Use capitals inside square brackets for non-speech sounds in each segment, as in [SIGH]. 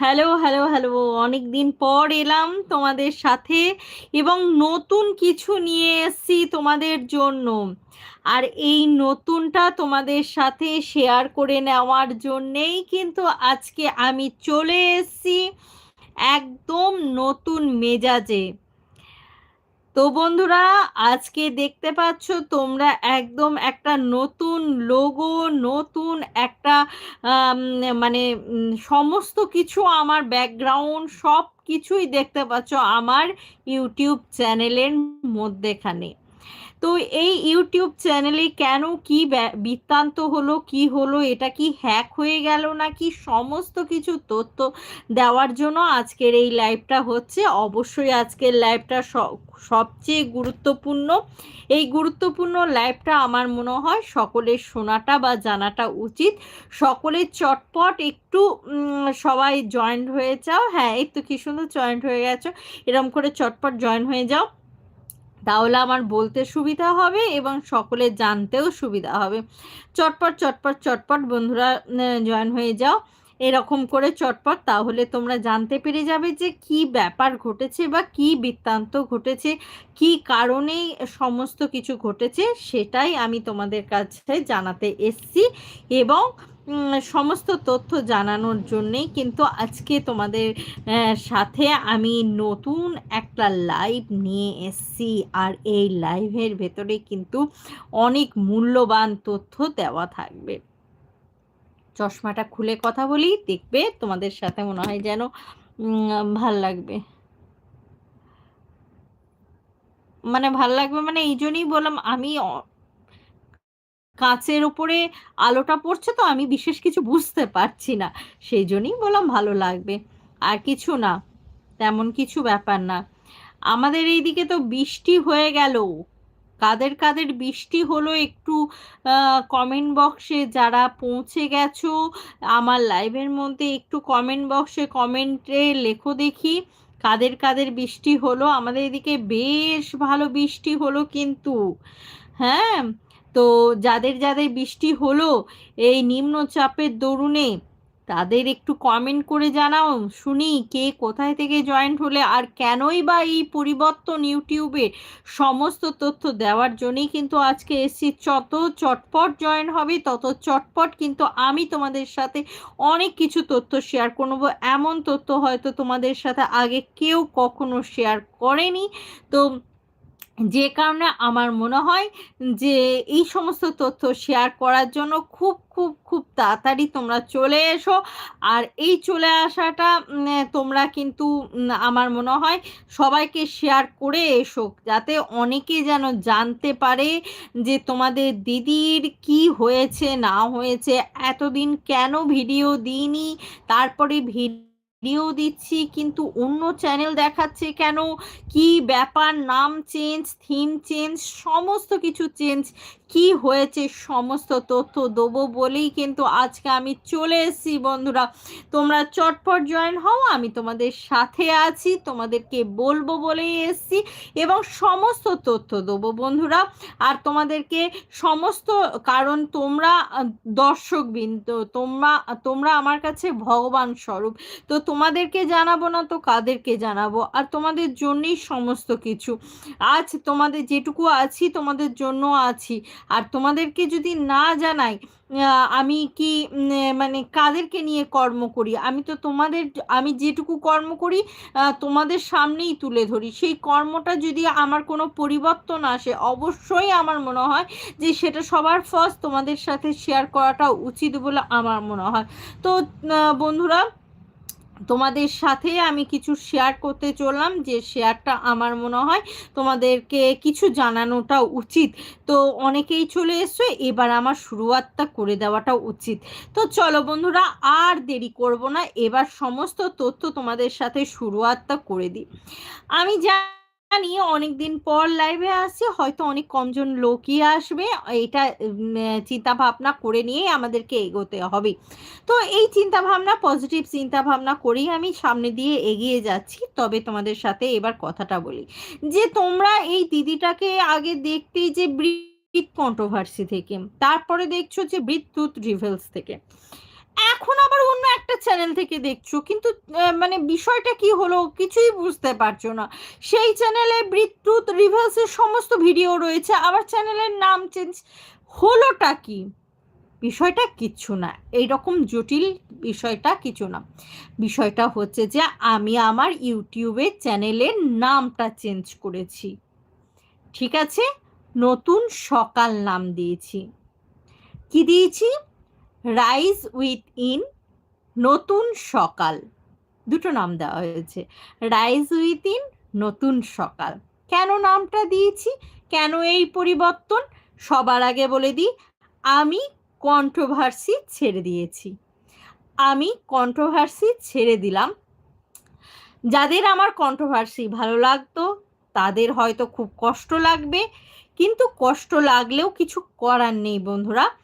Hello hello hello অনেক দিন পর এলাম তোমাদের সাথে এবং নতুন কিছু নিয়ে এসছি তোমাদের জন্য। আর এই নতুনটা তোমাদের সাথে শেয়ার করে নেওয়ার জন্যেই কিন্তু আজকে আমি চলে এসেছি একদম নতুন মেজাজে। তো বন্ধুরা, আজকে দেখতে পাচ্ছ তোমরা একদম একটা নতুন লোগো নতুন একটা মানে সমস্ত কিছু আমার ব্যাকগ্রাউন্ড সব কিছুই দেখতে পাচ্ছ আমার ইউটিউব চ্যানেলের মধ্যেখানে। তো এই ইউটিউব চ্যানেলে কেন কি বৃত্তান্ত হলো, কি হলো, এটা কি হ্যাক হয়ে গেল নাকি সমস্ত কিছু তথ্য দেওয়ার জন্য আজকের এই লাইভটা হচ্ছে। অবশ্যই আজকের লাইভটা সবচেয়ে গুরুত্বপূর্ণ। এই গুরুত্বপূর্ণ লাইভটা আমার মনে হয় সকলের শোনাটা বা জানাটা উচিত। সকলের চটপট একটু সবাই জয়েন্ট হয়ে যাও। হ্যাঁ এই তো কি সুন্দর জয়েন্ট হয়ে গেছো। এরম করে চটপট জয়েন হয়ে যাও। তাহলে আমার বলতে সুবিধা হবে এবং সকলে জানতেও সুবিধা হবে। চটপট চটপট চটপট বন্ধুরা জয়েন হয়ে যাও। এরকম করে চটপট তাহলে তোমরা জানতে পেরে যাবে যে কি ব্যাপার ঘটেছে বা কি বৃত্তান্ত ঘটেছে, কি কারণে সমস্ত কিছু ঘটেছে, সেটাই আমি তোমাদের কাছে জানাতে এসছি এবং সমস্ত তথ্য জানানোর জন্যেই কিন্তু আজকে তোমাদের সাথে আমি নতুন একটা লাইভ নিয়ে এসছি। আর এই লাইভের ভেতরে কিন্তু অনেক মূল্যবান তথ্য দেওয়া থাকবে। চশমাটা খুলে কথা বলি, দেখবে তোমাদের সাথে মনে হয় যেন ভালো লাগবে। মানে ভালো লাগবে মানে এই জন্যই বললাম, আমি কাঁচের ওপরে আলোটা পড়ছে তো আমি বিশেষ কিছু বুঝতে পারছি না। সেই জন্যই বললাম ভালো লাগবে। আর কিছু না, তেমন কিছু ব্যাপার না। আমাদের এইদিকে তো বৃষ্টি হয়ে গেল। কাদের কাদের বৃষ্টি হলো একটু কমেন্ট বক্সে যারা পৌঁছে গেছো, আমার লাইভের মধ্যে একটু কমেন্ট বক্সে কমেন্টে লেখো দেখি, কাদের কাদের বৃষ্টি হলো। আমাদের এদিকে বেশ ভালো বৃষ্টি হলো কিন্তু। হ্যাঁ তো যাদের যাদের বৃষ্টি হলো এই নিম্নচাপের দরুনে, তাদের একটু কমেন্ট করে জানাও। শুনি, কে কোথায় থেকে জয়েন্ট হলে আর কেনই বা এই পরিবর্তন ইউটিউবে সমস্ত তথ্য দেওয়ার জন্যই কিন্তু আজকে এসছি। যত চটপট জয়েন হবে, তত চটপট কিন্তু আমি তোমাদের সাথে অনেক কিছু তথ্য শেয়ার করব। এমন তথ্য হয়তো তোমাদের সাথে আগে কেউ কখনো শেয়ার করেনি। তো যে কারণে আমার মনে হয় যে এই সমস্ত তথ্য শেয়ার করার জন্য খুব খুব খুব তাড়াতাড়ি তোমরা চলে এসো। আর এই চলে আসাটা তোমরা কিন্তু আমার মনে হয় সবাইকে শেয়ার করে এসো, যাতে অনেকে যেন জানতে পারে যে তোমাদের দিদির কি হয়েছে, না হয়েছে, এতদিন কেন ভিডিও দিইনি, তারপরে ভিডিও ভিডিও দিচ্ছি, কিন্তু অন্য চ্যানেল দেখাচ্ছে কেন? কি ব্যাপার? নাম চেঞ্জ থিম চেঞ্জ সমস্ত কিছু চেঞ্জ কি হয়েছে সমস্ত তথ্য দেবো বলেই কিন্তু আজকে আমি চলে এসেছি বন্ধুরা। তোমরা চটপট জয়েন হও, আমি তোমাদের সাথে আছি, তোমাদেরকে বলব বলেই এসছি এবং সমস্ত তথ্য দেবো বন্ধুরা। আর তোমাদেরকে সমস্ত কারণ তোমরা দর্শক বিন্দু তোমরা তোমরা আমার কাছে ভগবান স্বরূপ। তো তোমাদেরকে জানাব না তো কাদেরকে জানাব? আর তোমাদের জন্যই সমস্ত কিছু। আজ তোমাদের যেটুকু আছি, তোমাদের জন্য আছি। আর তোমাদেরকে যদি না জানাই আমি কি মানে কাদেরকে নিয়ে কর্ম করি? আমি তো তোমাদের, আমি যেটুকু কর্ম করি তোমাদের সামনেই তুলে ধরি। সেই কর্মটা যদি আমার কোনো পরিবর্তন আসে, অবশ্যই আমার মনে হয় যে সেটা সবার ফার্স্ট তোমাদের সাথে শেয়ার করাটা উচিত বলে আমার মনে হয়। তো বন্ধুরা তোমাদের সাথে আমি কিছু শেয়ার করতে চললাম যে শেয়ারটা আমার মনে হয় তোমাদেরকে কিছু জানানোটা উচিত। তো অনেকেই চলে এসছো, এবার আমার শুরুয়াতটা করে দেওয়াটা উচিত। তো চলো বন্ধুরা, আর দেরি করব না, এবার সমস্ত তথ্য তোমাদের সাথে শুরুয়াতটা করে দিই। আমি যা জানি অনেকদিন পর লাইভে আসছে, হয়তো অনেক কমজন লোকই আসবে। এটা চিন্তা ভাবনা করে নিয়ে আমাদেরকে এগোতে হবে। তো এই চিন্তা ভাবনা পজিটিভ চিন্তা ভাবনা করেই আমি সামনে দিয়ে এগিয়ে যাচ্ছি। তবে তোমাদের সাথে এবার কথাটা বলি। যে তোমরা এই দিদিটাকে আগে দেখতেই যে ব্রিথ কন্ট্রোভার্সি থেকে, তারপরে দেখছ যে ব্রিথ টুথ রিভেলস থেকে। এখন আবার অন্য একটা চ্যানেল থেকে দেখছ, কিন্তু মানে বিষয়টা কি হলো কিছুই বুঝতে পারছ না। সেই চ্যানেলে বিদ্যুৎ রিভার্সের সমস্ত ভিডিও রয়েছে, আবার চ্যানেলের নাম চেঞ্জ হলোটা কি? বিষয়টা কিচ্ছু না এই রকম জটিল বিষয়টা কিছু না। বিষয়টা হচ্ছে যে আমি আমার ইউটিউবে চ্যানেলের নামটা চেঞ্জ করেছি। ঠিক আছে? নতুন সকাল নাম দিয়েছি। কি দিয়েছি? রাইজ উইথ ইন, নতুন সকাল। দুটো নাম দেওয়া হয়েছে। রাইজ উইথ ইন, নতুন সকাল। কেন নামটা দিয়েছি? কেন এই পরিবর্তন? সবার আগে বলে দিই, আমি কন্ট্রোভার্সি ছেড়ে দিয়েছি। আমি কন্ট্রোভার্সি ছেড়ে দিলাম। যাদের আমার কন্ট্রোভার্সি ভালো লাগতো, তাদের হয়তো খুব কষ্ট লাগবে, কিন্তু কষ্ট লাগলেও কিছু করার নেই বন্ধুরা।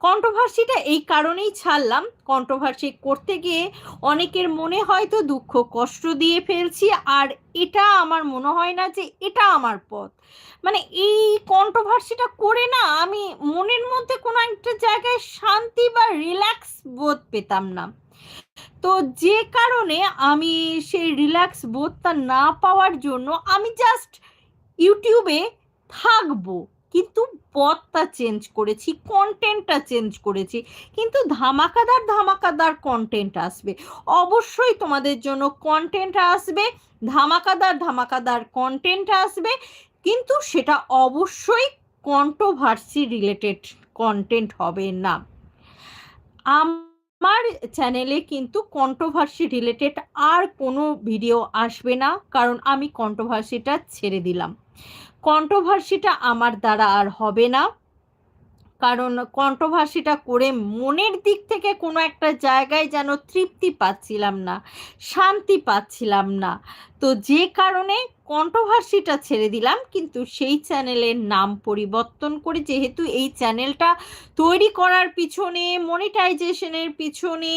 কন্ট্রোভার্সিটা এই কারণেই ছাড়লাম। কন্ট্রোভার্সি করতে গিয়ে অনেকের মনে হয়তো দুঃখ, কষ্ট দিয়ে ফেলছি, আর এটা আমার মনে হয় না যে এটা আমার পথ। মানে এই কন্ট্রোভার্সিটা করে না আমি মনের মধ্যে কোনো একটা জায়গায় শান্তি বা রিল্যাক্স বোধ পেতাম না। তো যে কারণে আমি সেই রিল্যাক্স বোধটা না পাওয়ার জন্য আমি জাস্ট ইউটিউবে থাকব। কিন্তু পথটা চেঞ্জ করেছি কন্টেন্টটা চেঞ্জ করেছি। কিন্তু ধামাকাদার ধামাকাদার কন্টেন্ট আসবে। অবশ্যই তোমাদের জন্য কন্টেন্ট আসবে, ধামাকাদার ধামাকাদার কন্টেন্ট আসবে, কিন্তু সেটা অবশ্যই কন্ট্রোভার্সি রিলেটেড কন্টেন্ট হবে না। আমার চ্যানেলে কিন্তু কন্ট্রোভার্সি রিলেটেড আর কোনো ভিডিও আসবে না, কারণ আমি কন্ট্রোভার্সিটা ছেড়ে দিলাম। কন্ট্রোভার্সিটা আমার দ্বারা আর হবে না। কারণ কন্ট্রোভার্সিটা করে মনের দিক থেকে কোনো একটা জায়গায় যেন তৃপ্তি পাচ্ছিলাম না, শান্তি পাচ্ছিলাম না। তো যে কারণে কন্ট্রোভার্সিটা ছেড়ে দিলাম, কিন্তু সেই চ্যানেলের নাম পরিবর্তন করে যেহেতু এই চ্যানেলটা তৈরি করার পিছনে মনিটাইজেশনের পিছনে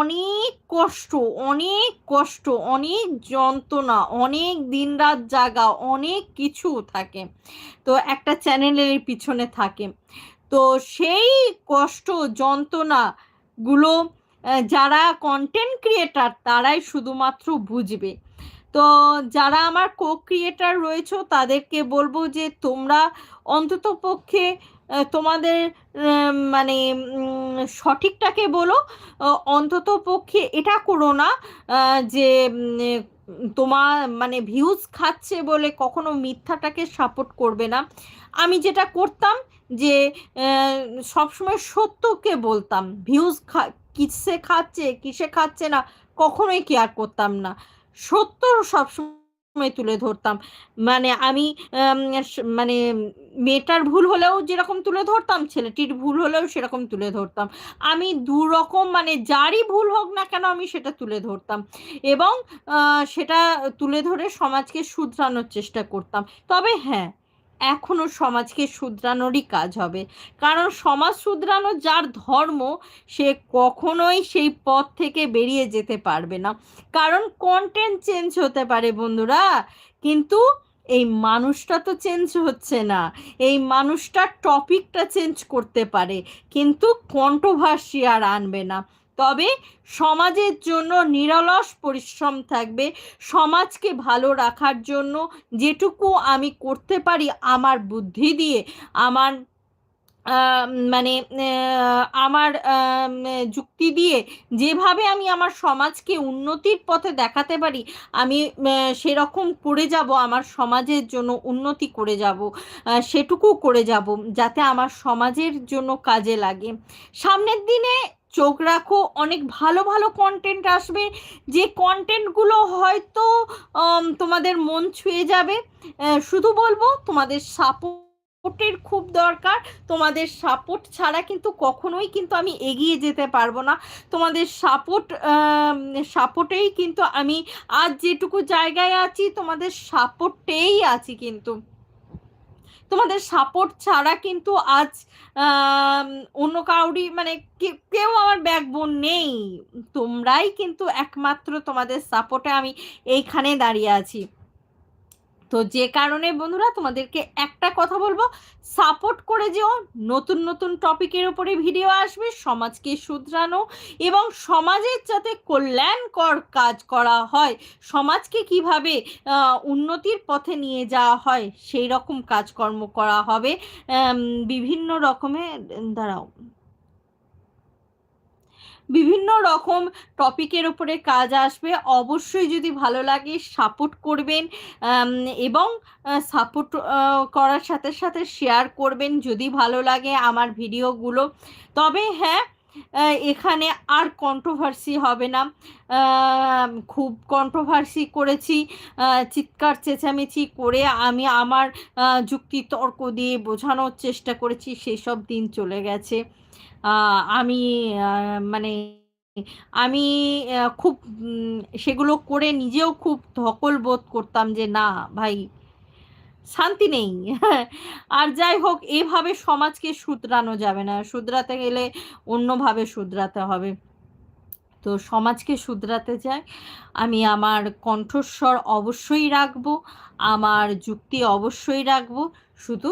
অনেক কষ্ট অনেক কষ্ট, অনেক যন্ত্রণা, অনেক দিনরাত জাগা, অনেক কিছু থাকে। তো একটা চ্যানেলের পিছনে থাকে। তো সেই কষ্ট যন্ত্রণাগুলো যারা কন্টেন্ট ক্রিয়েটার তারাই শুধুমাত্র বুঝবে। তো যারা আমার কো ক্রিয়েটার রয়েছে, তাদেরকে বলব যে তোমরা অন্তত পক্ষে তোমাদের মানে সঠিকটাকে বলো। অন্তত পক্ষে এটা করো না যে তোমার মানে ভিউজ খাচ্ছে বলে কখনো মিথ্যাটাকে সাপোর্ট করবে না। আমি যেটা করতাম যে সবসময় সত্যকে বলতাম। ভিউজ খা, কিসে খাচ্ছে কিসে খাচ্ছে না, কখনোই কেয়ার করতাম না। সত্য সবসময় তুলে ধরতাম। মানে আমি মানে মেয়েটার ভুল হলেও যেরকম তুলে ধরতাম, ছেলেটির ভুল হলেও সেরকম তুলে ধরতাম। আমি দু রকম মানে যারই ভুল হোক না কেন আমি সেটা তুলে ধরতাম। এবং সেটা তুলে ধরে সমাজকে শুধরানোর চেষ্টা করতাম। তবে হ্যাঁ এখনও সমাজকে শুধরানোরই কাজ হবে। কারণ সমাজ শুধরানো যার ধর্ম, সে কখনোই সেই পথ থেকে বেরিয়ে যেতে পারবে না। কারণ কন্টেন্ট চেঞ্জ হতে পারে বন্ধুরা, কিন্তু এই মানুষটা তো চেঞ্জ হচ্ছে না। এই মানুষটা টপিকটা চেঞ্জ করতে পারে, কিন্তু কন্ট্রোভার্সি আর আনবে না। তবে সমাজের জন্য নিরলস পরিশ্রম থাকবে। সমাজকে ভালো রাখার জন্য যেটুকু আমি করতে পারি আমার বুদ্ধি দিয়ে, আমার মানে আমার যুক্তি দিয়ে যেভাবে আমি আমার সমাজকে উন্নতির পথে দেখাতে পারি, আমি সেরকম করে যাব, আমার সমাজের জন্য উন্নতি করে যাব সেটুকু করে যাব, যাতে আমার সমাজের জন্য কাজে লাগে। সামনের দিনে চোখ রাখো, অনেক ভালো ভালো কন্টেন্ট আসবে। যে কন্টেন্টগুলো হয়তো তোমাদের মন ছুঁয়ে যাবে। শুধু বলব, তোমাদের সাপোর্ট সাপোর্টের খুব দরকার। তোমাদের সাপোর্ট ছাড়া কিন্তু কখনোই কিন্তু আমি এগিয়ে যেতে পারব না। তোমাদের সাপোর্ট সাপোর্টেই কিন্তু আমি আজ যেটুকু জায়গায় আছি, তোমাদের সাপোর্টেই আছি কিন্তু। তোমাদের সাপোর্ট ছাড়া কিন্তু আজ অন্য কাউরি মানে কেউ আমার ব্যাকবোন নেই। তোমরাই কিন্তু একমাত্র তোমাদের সাপোর্টে আমি এইখানে দাঁড়িয়ে আছি। তো যে কারণে বন্ধুরা তোমাদেরকে একটা কথা বলব সাপোর্ট করে যেও। নতুন নতুন টপিকের উপরে ভিডিও আসবে, সমাজকে শুধরানো এবং সমাজের যাতে কল্যাণকর কাজ করা হয়, সমাজকে কীভাবে উন্নতির পথে নিয়ে যাওয়া হয় সেই রকম কাজকর্ম করা হবে। বিভিন্ন রকমের, দাঁড়াও। বিভিন্ন রকম টপিকের ওপরে কাজ আসবে। অবশ্যই যদি ভালো লাগে সাপোর্ট করবেন এবং সাপোর্ট করার সাথে সাথে শেয়ার করবেন যদি ভালো লাগে আমার ভিডিওগুলো তবে হ্যাঁ এখানে আর কন্ট্রোভার্সি হবে না। খুব কন্ট্রোভার্সি করেছি। চিৎকার চেঁচামেচি করে আমি আমার যুক্তি তর্ক দিয়ে বোঝানোর চেষ্টা করেছি। সেসব দিন চলে গেছে। আমি মানে আমি খুব সেগুলো করে নিজেও খুব ধকল বোধ করতাম যে, না ভাই, শান্তি নেই। [LAUGHS] আর যাই হোক, এভাবে সমাজকে শুধরানো যাবে না। শুধরাতে গেলে অন্যভাবে শুধরাতে হবে। তো সমাজকে শুধরাতে চাই। আমি আমার কণ্ঠস্বর অবশ্যই রাখব, আমার যুক্তি অবশ্যই রাখব। শুধু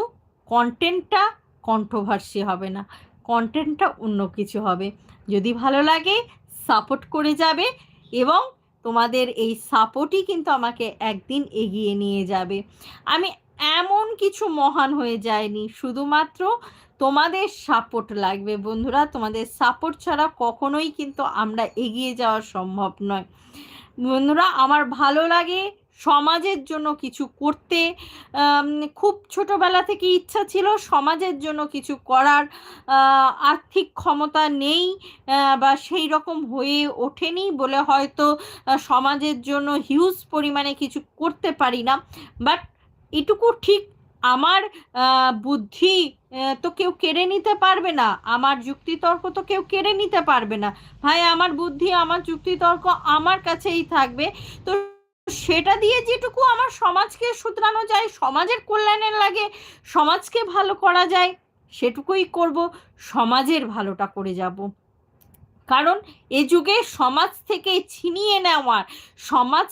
কন্টেন্টটা কন্ট্রোভার্সি হবে না। কন্টেন্টটা অন্য কিছু হবে। যদি ভালো লাগে সাপোর্ট করে যাবে এবং তোমাদের এই সাপোর্টই কিন্তু আমাকে একদিন এগিয়ে নিয়ে যাবে। আমি এমন কিছু মহান হয়ে যায়নি শুধুমাত্র তোমাদের সাপোর্ট লাগবে বন্ধুরা। তোমাদের সাপোর্ট ছাড়া কখনোই কিন্তু আমরা এগিয়ে যাওয়া সম্ভব নয়। বন্ধুরা, আমার ভালো লাগে সমাজের জন্য কিছু করতে খুব ছোটবেলা থেকে ইচ্ছা ছিল সমাজের জন্য কিছু করার আর্থিক ক্ষমতা নেই বা সেই রকম হয়ে ওঠেনি বলে হয়তো সমাজের জন্য হিউজ পরিমাণে কিছু করতে পারি না। বাট এটুকু ঠিক, আমার বুদ্ধি তো কেউ কেড়ে নিতে পারবে না, আমার যুক্তিতর্ক তো কেউ কেড়ে নিতে পারবে না। ভাই, আমার বুদ্ধি, আমার যুক্তিতর্ক আমার কাছেই থাকবে। তো সেটা দিয়ে যেটুকু আমার সমাজকে শুধরানো যায়, সমাজের কল্যাণের লাগে, সমাজকে ভালো করা যায়, সেটুকুই করব, সমাজের ভালোটা করে যাব। কারণ এ যুগে সমাজ থেকে ছিনিয়ে নেওয়ার সমাজ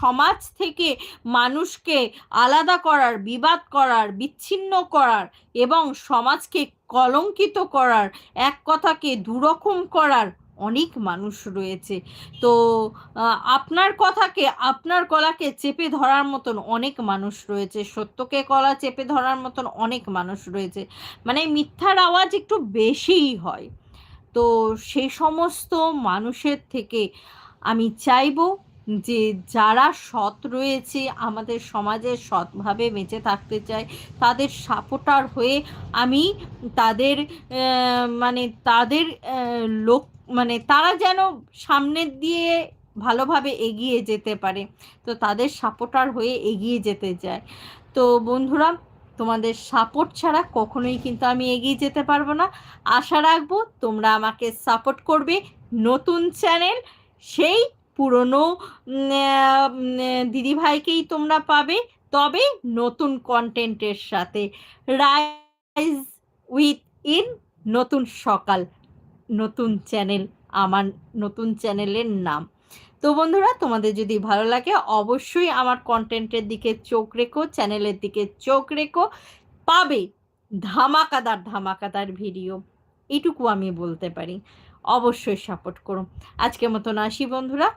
সমাজ থেকে মানুষকে আলাদা করার, বিবাদ করার, বিচ্ছিন্ন করার এবং সমাজকে কলঙ্কিত করার, এক কথাকে দুরকম করার অনেক মানুষ রয়েছে। তো আপনার কথাকে, আপনার কলাকে চেপে ধরার মতন অনেক মানুষ রয়েছে। সত্যকে কলা চেপে ধরার মতন অনেক মানুষ রয়েছে। মানে মিথ্যার আওয়াজ একটু বেশিই হয়। তো সেই সমস্ত মানুষের থেকে আমি চাইব যে যারা সৎ রয়েছে, আমাদের সমাজে সৎভাবে বেঁচে থাকতে চায়, তাদের সাপোর্টার হয়ে আমি তাদের মানে তাদের লোক মানে তারা যেন সামনের দিয়ে ভালোভাবে এগিয়ে যেতে পারে, তো তাদের সাপোর্টার হয়ে এগিয়ে যেতে চায়। তো বন্ধুরা, তোমাদের সাপোর্ট ছাড়া কখনোই কিন্তু আমি এগিয়ে যেতে পারব না। আশা রাখব তোমরা আমাকে সাপোর্ট করবে। নতুন চ্যানেল, সেই পুরনো দিদিভাইকেই তোমরা পাবে। তবে নতুন কন্টেন্টের সাথে। রাইজ উইথ ইন নতুন সকাল, নতুন চ্যানেল আমার নতুন চ্যানেলের নাম। তো বন্ধুরা, তোমাদের যদি ভালো লাগে, অবশ্যই আমার কন্টেন্টের দিকে চোখ রেখো চ্যানেলের দিকে চোখ রেখো। পাবে ধামাকাদার ধামাকাদার ভিডিও এটুকু আমি বলতে পারি। অবশ্যই সাপোর্ট করো। আজকের মতন আসি বন্ধুরা।